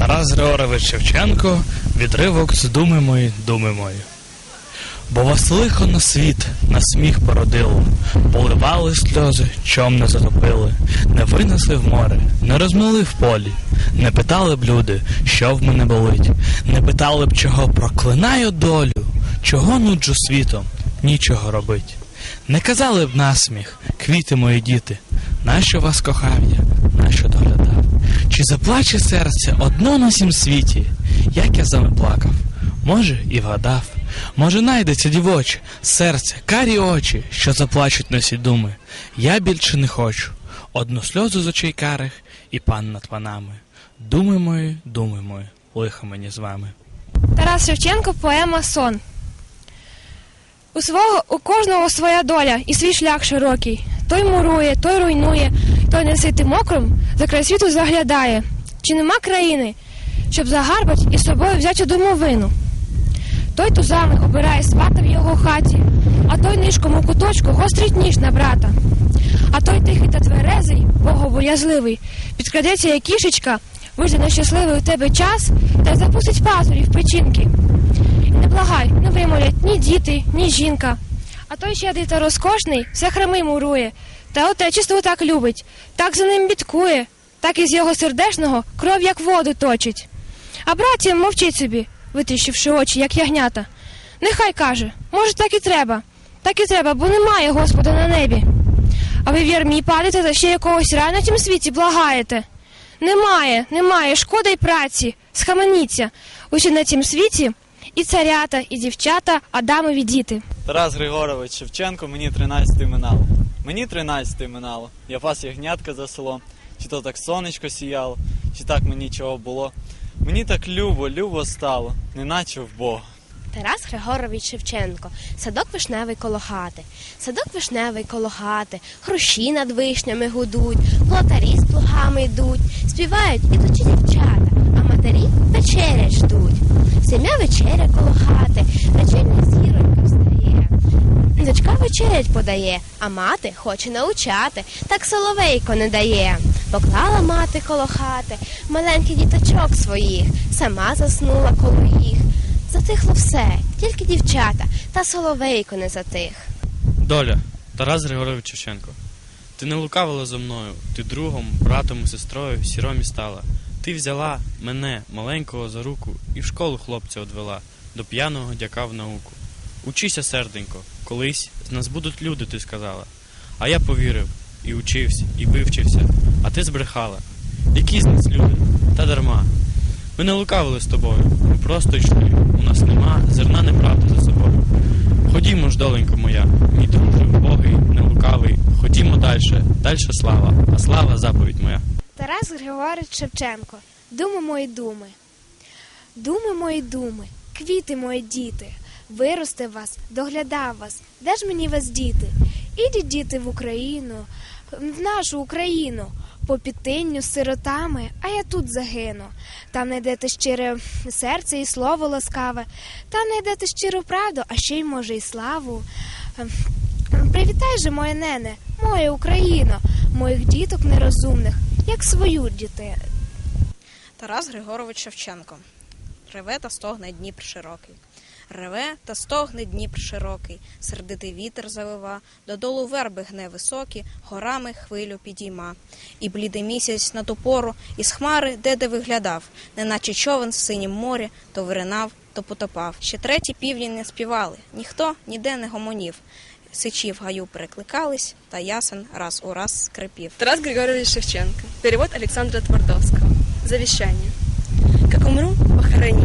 Тарас Григорович Шевченко, відривок з думи мої, думи мої. Бо вас лихо на світ, на сміх породило, поливали сльози, чом не затопили, не винесли в море, не розмили в полі, не питали б люди, що в мене болить, не питали б, чого проклинаю долю, чого нуджу світом, нічого робить. Не казали б насміх, квіти мої діти, нащо вас кохав я, нащо доглядав? Чи заплаче серце одно на сім світі, як я за плакав? Може, і вгадав. Може, найдеться дівоче, серце, карі очі, що заплачуть на думи. Я більше не хочу. Одну сльозу з очей карих і пан над панами. Думи мої, думи мої, лихо мені з вами. Тарас Шевченко, поема Сон. У свого у кожного своя доля і свій шлях широкий. Той мурує, той руйнує, той не ситим мокром за край світу заглядає. Чи нема країни, щоб загарбать і з собою взяти домовину? Той тузами обирає свата в його хаті, а той нишком у куточку гострить ніж на брата. А той тихий та тверезий, богобоязливий, підкрадеться як кішечка, вийде нещасливий у тебе час та й запустить пазурі в печінки. І не благай, не вимолять ні діти, ні жінка. А той щедрий та розкошний все храми мурує, та отечество так любить, так за ним бідкує, так із його сердешного кров як воду точить. А братів мовчить собі, витріщивши очі, як ягнята. Нехай каже, може, так і треба, так і треба, бо немає Господа на небі. А ви в ярмі падаєте та ще якогось раю на тім світі благаєте. Немає, немає, шкода й праці, схаменіться. Усі на цім світі і царята, і дівчата, Адамові діти. Тарас Григорович Шевченко, мені 13 минало. Мені 13 минало. Я пас ягнятка за селом. Чи то так сонечко сіяло, чи так мені чого було. Мені так любо, любо стало, неначе в Бога. Тарас Григорович Шевченко, садок вишневий коло хати, садок вишневий коло хати, хрущі над вишнями гудуть, плотарі з плугами йдуть, співають ідучі дівчата, а матері вечерять ждуть. Сім'я вечеря коло хати, вечірня зіронька встає. Дочка вечерять подає, а мати хоче научати, так соловейко не дає. Поклала мати коло хати маленьких діточок своїх, сама заснула коло їх. Затихло все, тільки дівчата, та соловейко не затих. Доля, Тарас Григорович Шевченко. Ти не лукавила зо мною, ти другом, братом і сестрою сіромі стала. Ти взяла мене, маленького, за руку, і в школу хлопця одвела, до п'яного дяка в науку. Учися, серденько, колись з нас будуть люди, ти сказала. А я повірив, і учився, і вивчився, а ти збрехала. Які з нас люди? Та дарма. Ми не лукавили з тобою, ми просто йшли. У нас нема зерна неправди за собою. Ходімо ж, доленько моя, мій друже, Богий, не лукавий. Ходімо далі, далі слава, а слава заповідь моя. Тарас Григорович Шевченко. Думи мої думи. Думи мої думи, квіти мої діти. Виростив вас, доглядав вас. Де ж мені вас діти? Ідіть, діти, в Україну, в нашу Україну, по підтинню з сиротами, а я тут загину. Там знайдете щире серце і слово ласкаве, там знайдете щиру правду, а ще й може і славу. Ем, Привітай же, моє нене, моя Україно, моїх діток нерозумних, як свою дітей. Тарас Григорович Шевченко. Реве та стогне Дніпр широкий. Реве та стогне Дніпр широкий, сердитий вітер завива, додолу верби гне високі, горами хвилю підійма. І блідий місяць на ту пору із хмари де-де виглядав, неначе човен в синім морі, то виринав, то потопав. Ще треті півні не співали, ніхто ніде не гомонів. Сичі в гаю перекликались, та ясен раз у раз скрипів. Тарас Григорьевич Шевченко. Перевод Александра Твардовского. Завещание. Как умру, милый.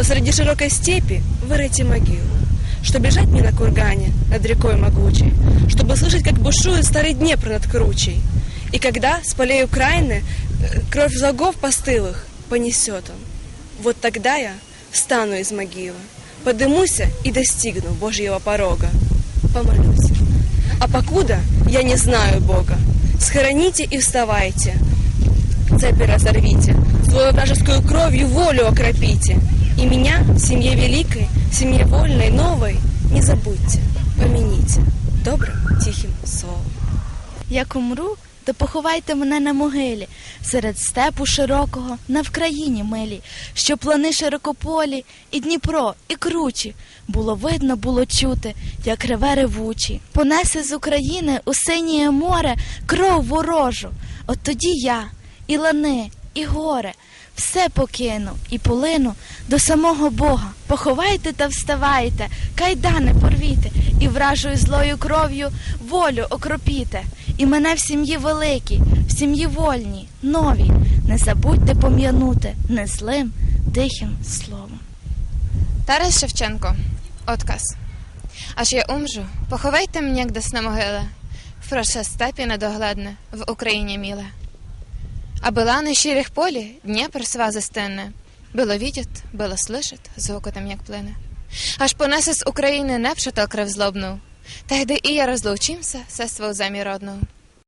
Посреди широкой степи вырыйте могилу. Чтобы лежать мне на кургане над рекой могучей, чтобы слышать, как бушует старый Днепр над кручей. И когда с полей Украины э, кровь врагов постылых понесет он, вот тогда я встану из могилы, подымуся и достигну Божьего порога. Помолюсь. А покуда я не знаю Бога, схороните и вставайте, цепи разорвите, свою вражескую кровью волю окропите, и меня семье великой, семье вольной, новой не забудьте, помяните добрым тихим словом. Як умру, то поховайте мене на могилі, серед степу широкого, на Вкраїні милі, що плани широкополі, і Дніпро, і кручі. Було видно, було чути, як реве ревучі. Понесе з України у синіє море кров ворожу. От тоді я, і лани, і горе, все покину і полину до самого Бога. Поховайте та вставайте, кайдани порвіте, і вражою злою кров'ю волю окропіте. І мене в сім'ї великій, в сім'ї вольній, новій. Не забудьте пом'янути не злим, тихим словом. Тарас Шевченко. Отказ. Аж я умру, поховайте мене гдесь на могиле, в проше степі недогледне, в Україні міле. А была на щирих полі Дніпр свази стенне, Було видять, було слышать, звукотом як плине. Аж понесе з України непшато крев злобну, та йди і я розлучимся, се свою земі родну.